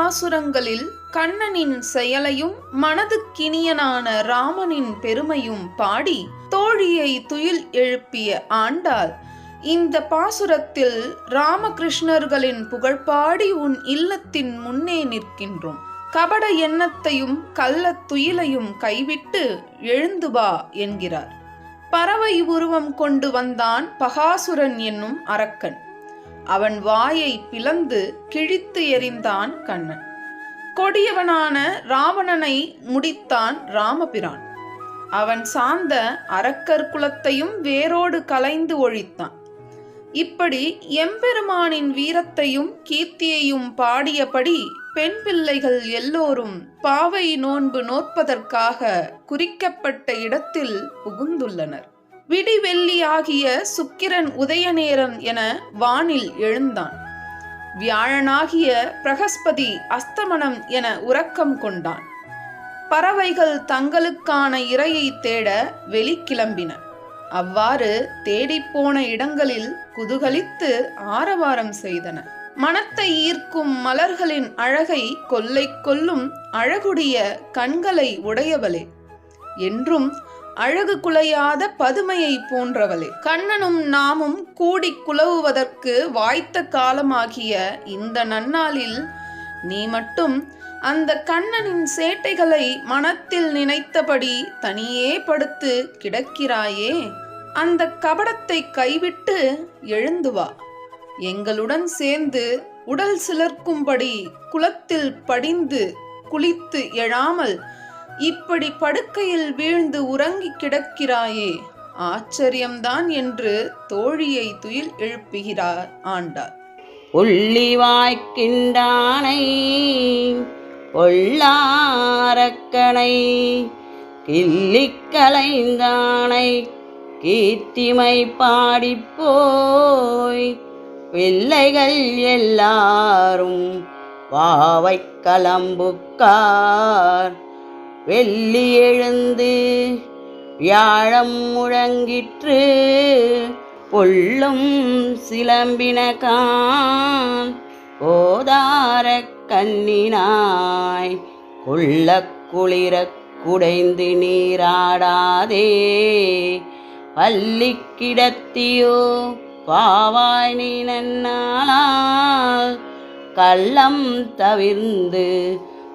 பாசுரங்களில் கண்ணனின் செயலையும் மனதுக்கினியனான ராமனின் பெருமையும் பாடி தோழியை துயில் எழுப்பிய ஆண்டாள் இந்த பாசுரத்தில் ராமகிருஷ்ணர்களின் புகழ்பாடி உன் இல்லத்தின் முன்னே நிற்கின்றோம். கபட எண்ணத்தையும் கள்ளத் துயிலையும் கைவிட்டு எழுந்து வா என்கிறார். பறவை உருவம் கொண்டு வந்தான் பகாசுரன் என்னும் அரக்கன். அவன் வாயை பிளந்து கிழித்து எறிந்தான் கண்ணன். கொடியவனான ராவணனை முடித்தான் ராமபிரான். அவன் சார்ந்த அரக்கர் குலத்தையும் வேரோடு கலைந்து ஒழித்தான். இப்படி எம்பெருமானின் வீரத்தையும் கீர்த்தியையும் பாடியபடி பெண் பிள்ளைகள் எல்லோரும் பாவை நோன்பு நோற்பதற்காக குறிக்கப்பட்ட இடத்தில் புகுந்துள்ளனர். விடிவெள்ளியாகிய சுக்கிரன் உதயநேரன் என வானில் எழுந்தான். வியாழனாகிய பிரகஸ்பதி அஸ்தமனம் என உறக்கம் கொண்டான். பறவைகள் தங்களுக்கான இரையை தேட வெளிக்கிளம்பின. அவ்வாறு தேடிப்போன இடங்களில் குதூகலித்து ஆரவாரம் செய்தன. மனத்தை ஈர்க்கும் மலர்களின் அழகை கொல்லை கொல்லும் அழகுடைய கண்களை உடையவளே. என்றும் அழகு குலையாத பதுமையை போன்றவளே. கண்ணனும் நாமும் கூடி குலவுவதற்கு வாய்த்த காலமாகிய இந்த நன்னாளில் நீ மட்டும் அந்த கண்ணனின் சேட்டைகளை மனத்தில் நினைத்தபடி தனியே படுத்து கிடக்கிறாயே. அந்த கபடத்தை கைவிட்டு எழுந்து வா. எங்களுடன் சேர்ந்து உடல் சிலர்க்கும்படி குளத்தில் படிந்து குளித்து எழாமல் இப்படி படுக்கையில் வீழ்ந்து உறங்கிக் கிடக்கிறாயே. ஆச்சரியம்தான் என்று தோழியை துயில் எழுப்புகிறார் ஆண்டார் உள்ளிவாய்க்கின்றானை கொள்ளாரக்கனை கிள்ளிக்கலைந்தானை கீர்த்திமை பாடிப்போய் பிள்ளைகள் எல்லாரும் பாவை கலம்புக்கார். வெள்ளி எழுந்து வியாழம் முழங்கிற்று பொள்ளும் சிலம்பினகான் ஓதார கண்ணினாய் கொள்ள குளிர குடைந்து நீராடாதே. பள்ளி கிடத்தியோ பாவாய் நீ நன்னாளால் கள்ளம் தவிர்ந்து